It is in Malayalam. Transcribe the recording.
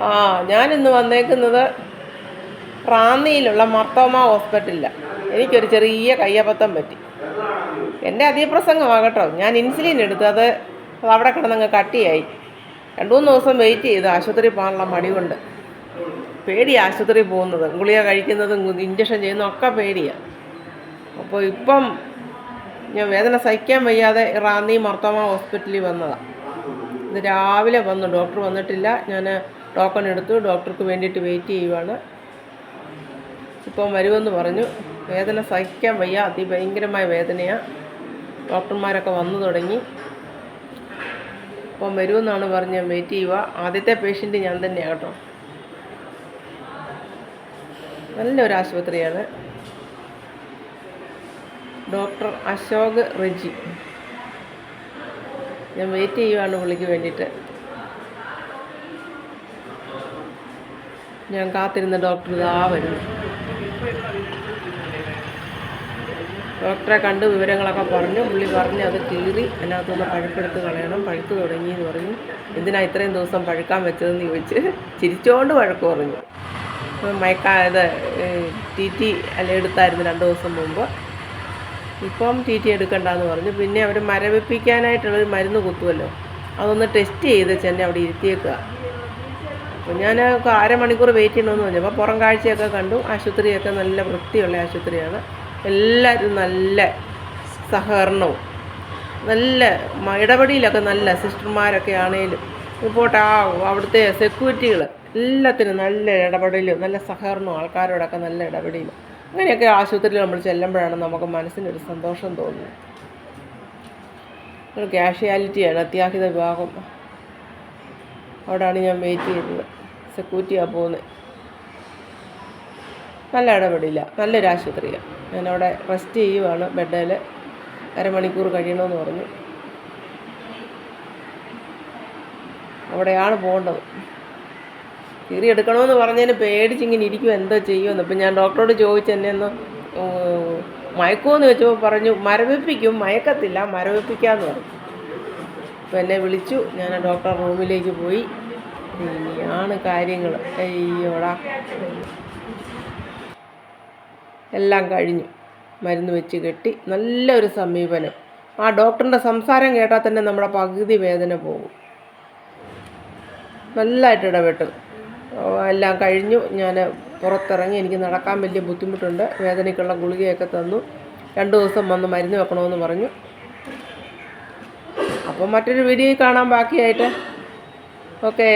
ആ ഞാനിന്ന് വന്നേക്കുന്നത് റാന്നിയിലുള്ള മർത്തോമ ഹോസ്പിറ്റലിലാണ് എനിക്കൊരു ചെറിയ കയ്യബദ്ധം പറ്റി. എന്റെ അതിപ്രസംഗമാകട്ടോ. ഞാൻ ഇൻസുലിൻ എടുത്തു അത് അവിടെ കിടന്നങ്ങ് കട്ടിയായി. രണ്ടു മൂന്ന് ദിവസം വെയിറ്റ് ചെയ്തു ആശുപത്രി പോകാനുള്ള മടി കൊണ്ട് പേടി ആശുപത്രി പോകുന്നത്. ഗുളിക കഴിക്കുന്നതും ഇഞ്ചക്ഷൻ ചെയ്യുന്നതും ഒക്കെ പേടിയാണ് അപ്പോൾ ഇപ്പം ഞാൻ വേദന സഹിക്കാൻ വയ്യാതെ റാന്നി മർത്തോമ ഹോസ്പിറ്റലിൽ വന്നതാണ് ഇത് രാവിലെ വന്നു. ഡോക്ടർ വന്നിട്ടില്ല. ഞാൻ ടോക്കൺ എടുത്തു ഡോക്ടർക്ക് വേണ്ടിയിട്ട് വെയിറ്റ് ചെയ്യുവാണ്. ഇപ്പം വരുമെന്ന് പറഞ്ഞു. വേദന സഹിക്കാൻ വയ്യ. അതിഭയങ്കരമായ വേദനയാണ് ഡോക്ടർമാരൊക്കെ വന്നു തുടങ്ങി. അപ്പം വരുമെന്നാണ് പറഞ്ഞ് വെയിറ്റ് ചെയ്യുക ആദ്യത്തെ പേഷ്യന്റ് ഞാൻ തന്നെയാണ് കേട്ടോ. നല്ലൊരു ആശുപത്രിയാണ്. ഡോക്ടർ അശോക് റെജി. ഞാൻ വെയിറ്റ് ചെയ്യുവാണ് പുള്ളിക്ക് വേണ്ടിയിട്ട്. ഞാൻ കാത്തിരുന്ന ഡോക്ടർ ഇതാ വരുന്നു. ഡോക്ടറെ കണ്ട് വിവരങ്ങളൊക്കെ പറഞ്ഞു. പുള്ളി പറഞ്ഞ് അത് കീറി അതിനകത്തുനിന്ന് പഴുപ്പെടുത്ത് കളയണം. പഴുത്ത് തുടങ്ങി എന്ന് പറഞ്ഞു. എന്തിനാ ഇത്രയും ദിവസം പഴുക്കാൻ വെച്ചതെന്ന് ചോദിച്ച് ചിരിച്ചുകൊണ്ട് വഴക്ക് പറഞ്ഞു. അപ്പം മയക്കാ ഇത് ടി ടി അല്ല എടുത്തായിരുന്നു രണ്ട് ദിവസം മുമ്പ്. ഇപ്പം ടി ടി എടുക്കണ്ടെന്ന് പറഞ്ഞു. പിന്നെ അവർ മരവിപ്പിക്കാനായിട്ടുള്ളൊരു മരുന്ന് കുത്തുമല്ലോ അതൊന്ന് ടെസ്റ്റ് ചെയ്ത് ചെന്നെ അവിടെ ഇരുത്തിയേക്കുക ഞാൻ അരമണിക്കൂർ വെയിറ്റ് ചെയ്യണമെന്ന് പറഞ്ഞു. അപ്പോൾ പുറം കാഴ്ചയൊക്കെ കണ്ടു. ആശുപത്രിയൊക്കെ നല്ല വൃത്തിയുള്ള ആശുപത്രിയാണ്. എല്ലാവരും നല്ല സഹകരണവും. നല്ല ഇടപെടിയിലൊക്കെ നല്ല സിസ്റ്റർമാരൊക്കെ ആണേലും ഇപ്പോൾ ആ അവിടുത്തെ സെക്യൂരിറ്റികൾ എല്ലാത്തിനും നല്ല ഇടപെടലും നല്ല സഹകരണവും ആൾക്കാരോടൊക്കെ നല്ല ഇടപെടലും. അങ്ങനെയൊക്കെ ആശുപത്രിയിൽ നമ്മൾ ചെല്ലുമ്പോഴാണ് നമുക്ക് മനസ്സിനൊരു സന്തോഷം തോന്നുന്നത്. ക്യാഷ്വാലിറ്റിയാണ് അത്യാഹിത വിഭാഗം. അവിടെയാണ് ഞാൻ വെയിറ്റ് ചെയ്തത്. സെക്യൂരിറ്റിയാണ് പോകുന്നത് നല്ല ഇടപെടില്ല. നല്ലൊരു ആശുപത്രിയാണ് ഞാനവിടെ റെസ്റ്റ് ചെയ്യുവാണ് ബെഡിൽ അരമണിക്കൂർ കഴിയണമെന്ന് പറഞ്ഞു. അവിടെയാണ് പോകേണ്ടത്. കീറി എടുക്കണമെന്ന് പറഞ്ഞതിന് പേടിച്ചിങ്ങനെ ഇരിക്കും എന്തോ ചെയ്യുമെന്ന് അപ്പം ഞാൻ ഡോക്ടറോട് ചോദിച്ചു ഒന്ന് മയക്കുമെന്ന് വെച്ചപ്പോൾ പറഞ്ഞു മരവിപ്പിക്കും. മയക്കത്തില്ല. മരവിപ്പിക്കാമെന്ന് പറഞ്ഞു. അപ്പോൾ എന്നെ വിളിച്ചു. ഞാൻ ഡോക്ടർ റൂമിലേക്ക് പോയി. ഇനിയാണ് കാര്യങ്ങൾ അയ്യോടാ. എല്ലാം കഴിഞ്ഞു. മരുന്ന് വെച്ച് കെട്ടി നല്ലൊരു സമീപനം. ആ ഡോക്ടറിന്റെ സംസാരം കേട്ടാൽ തന്നെ നമ്മുടെ പകുതി വേദന പോകും. നല്ലതായിട്ട് ഇടപെട്ടു. എല്ലാം കഴിഞ്ഞു. ഞാൻ പുറത്തിറങ്ങി. എനിക്ക് നടക്കാൻ വലിയ ബുദ്ധിമുട്ടുണ്ട്. വേദനയ്ക്കുള്ള ഗുളികയൊക്കെ തന്നു. രണ്ട് ദിവസം വന്ന് മരുന്ന് വെക്കണമെന്ന് പറഞ്ഞു. അപ്പം മറ്റൊരു വീഡിയോ കാണാൻ ബാക്കിയായിട്ട്. ഓക്കേ.